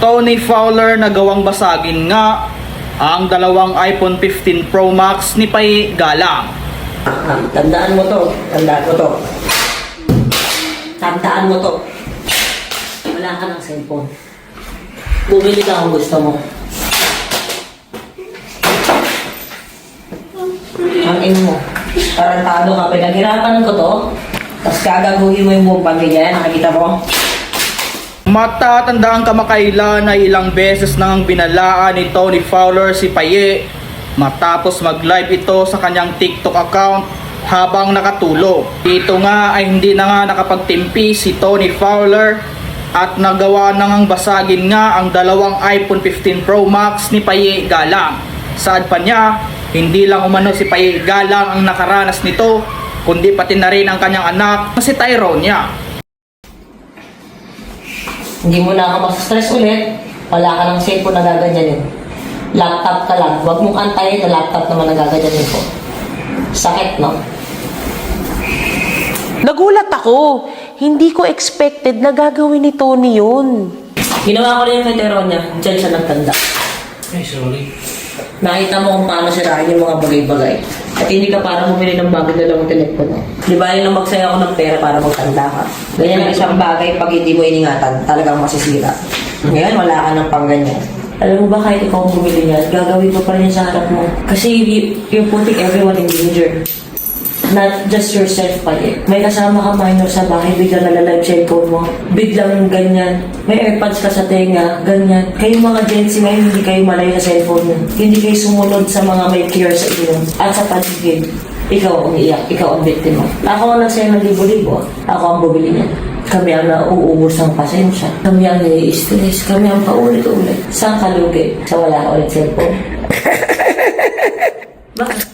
Tony Fowler na gawang basagin nga ang dalawang iPhone 15 Pro Max ni Pai Galang. Tandaan mo to. Tandaan mo to. Tandaan mo to. Wala ka ng cellphone. Bumili ka kung gusto mo. Ang ino mo. Tarantado ka. Pinaghirapan ko to. Tapos gagaguhin mo yung buong pamilya. Nakikita mo? Matatandaan kamakailan na ilang beses nang binalaan ni Tony Fowler si Paye matapos mag-live ito sa kanyang TikTok account habang nakatulog. Dito nga ay hindi na nga nakapagtimpi si Tony Fowler at nagawa na ngang basagin nga ang dalawang iPhone 15 Pro Max ni Paye Galang. Saad pa niya, hindi lang umano si Paye Galang ang nakaranas nito, kundi pati na rin ang kanyang anak na si Tyrone niya. Hindi mo na ako stress ulit. Wala ka ng cellphone na gaganyanin. Laptop ka lang. Huwag mong antayin na laptop naman na gaganyanin ko. Sakit, no? Nagulat ako. Hindi ko expected na gagawin ni Tony yun. Ginawa ko rin yung kay Teronia. Diyan siya nagtanda. Ay, sorry. Nakita mo kung paano sirain yung mga bagay-bagay. At hindi ka para bumili ng bago dalawang telepono. Di ba yun ang magsaya ako ng pera para magtanda ka? Ganyan ang isang bagay pag hindi mo iningatan, talagang masisira. Ngayon, wala ka ng pangganyan. Alam mo ba kahit ikaw ang bumili niyan, gagawin mo pa rin yan sa harap mo. Kasi you're putting everyone in danger. Not just yourself pa eh. May kasama ka minor sa bahay, biglang nalalive cellphone mo. Biglang ganyan. May airpods ka sa tenga, ganyan. Kayo mga Gen Z ngayon, hindi kayo malayo sa cellphone mo. Hindi kayo sumunod sa mga may care sa inyo. At sa paligid, ikaw ang iyak, ikaw ang biktima. Ako ang nagsaya ng libo-libo, ako ang bumili niya. Kami ang nauubos ng pasensya. Kami ang nai-stress. Kami ang paulit-ulit. Saan ka lugi? Sa wala ka ulit cellphone. Bakit?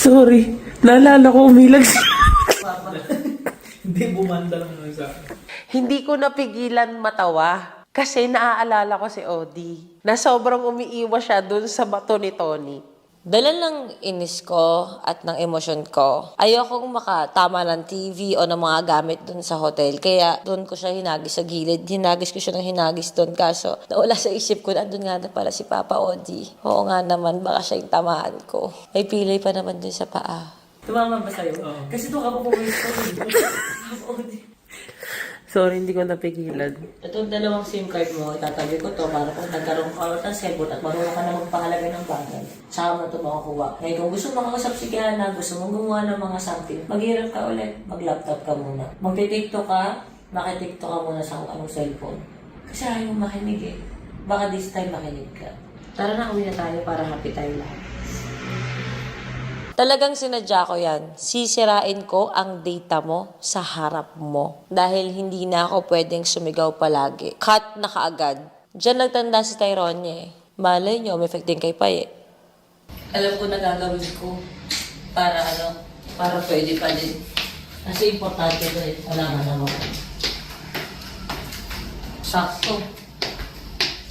Sorry. Naalala ko umilag siya. Hindi bumanda lang naman sa akin. Hindi ko napigilan matawa. Kasi naaalala ko si Odi. Na sobrang umiiwas siya dun sa bato ni Tony. Dala ng inis ko at ng emosyon ko, ayokong makatama ng TV o ng mga gamit dun sa hotel. Kaya dun ko siya hinagis sa gilid. Hinagis ko siya ng hinagis dun. Kaso nawala sa isip ko, nandun nga na pala si Papa Odi. Oo nga naman, baka siya yung tamaan ko. May pilay pa naman dun sa paa. Tumama ba sa'yo? Kasi doon ka pupuwis ko. Sorry, hindi ko napigilan. Itong dalawang SIM card mo, itatabi ko to para kung nagkaroon ka ulit ng cellphone at marunong ka na magpahalaga ng bagay, saka mo ito makakuha. Ngayon, kung gusto mo makausap si Kiana, gusto mong gumawa ng mga something, maghirap ka ulit, mag-laptop ka muna. Magti-tiktok ka, makitiktok ka muna sa kung anong cellphone. Kasi ayaw mo makinig eh. Baka this time makinig ka. Tara na, uwi na tayo para happy tayo lahat. Talagang sinadya ko yan. Sisirain ko ang data mo sa harap mo. Dahil hindi na ako pwedeng sumigaw palagi. Cut na kaagad. Diyan nagtanda si Tyrone eh. Malay nyo, may effect din kay Paye. Alam ko na gagawin ko para ano, para pwede pa din. Kasi importante ko eh, wala nga naman. Sakto.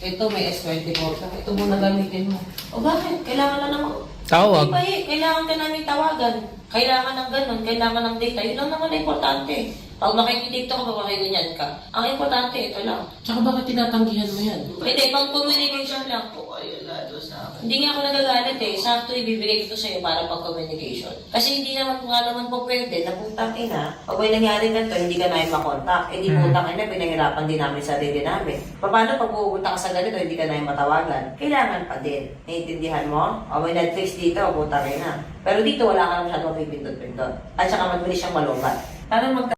Ito may S24 ka. Ito muna gamitin mo. O bakit? Kailangan na naman. Tawag. Hindi pa eh. Kailangan ka namin tawagan. Kailangan ng ganun. Kailangan ng data. Yun lang naman ang importante. Pag makikitiktok ka, makikinyan ka. Ang importante, ito lang. Tsaka bakit tinatanggihan mo yan? Hindi, pang communication lang po. Ay, lalo sa akin. Hindi nga ako nagagalit eh. Sakto ibibigay ko to sa'yo para pang communication. Kasi hindi naman nga naman po pwede na putang ina. Pag may nangyari ganito, hindi ka namin makontak. Eh di putang ina, pinahirapan din namin sa sarili namin. Paano pag pupunta ka sa ganito, hindi ka namin matawagan? Kailangan pa din. Naiintindihan mo? O may Netflix dito, putang ina. Pero dito wala ka na masyadong pipindot-pindot. At saka mabilis siyang malubat. Paano mag